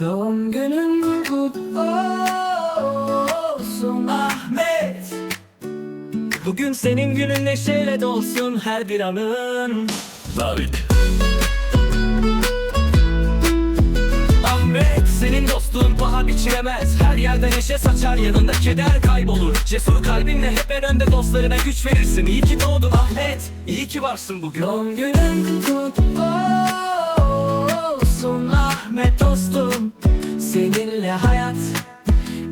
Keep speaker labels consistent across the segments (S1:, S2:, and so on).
S1: Doğum günün kutlu olsun. Ahmet! Bugün senin günün neşeyle dolsun her bir anın.
S2: David
S1: Ahmet senin dostluğun paha biçilemez. Her yerde neşe saçar yanında keder kaybolur. Cesur kalbinle hep en önde dostlarına güç verirsin. İyi ki doğdun Ahmet iyi ki varsın bugün. Doğum günün kutlu Seninle hayat.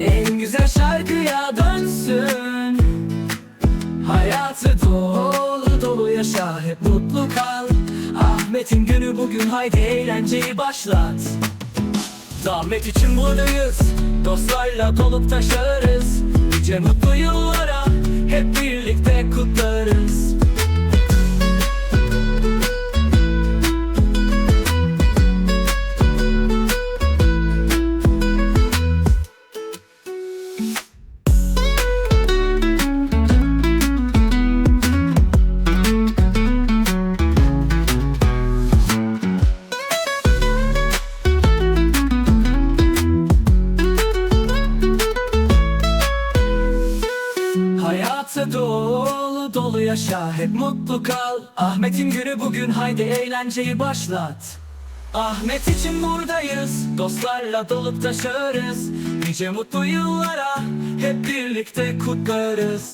S1: En güzel şarkıya dönsün. Hayatı dolu dolu yaşa hep mutlu kal. Ahmet'in günü bugün haydi eğlenceyi başlat. Zahmet için buradayız Dostlarla dolup taşarız Nice mutlu yıllara Hep birlikte Hayatı dolu dolu yaşa Hep mutlu kal. Ahmet'in günü bugün haydi eğlenceyi başlat. Ahmet için buradayız Dostlarla dolup taşarız Nice mutlu yıllara Hep birlikte kutlarız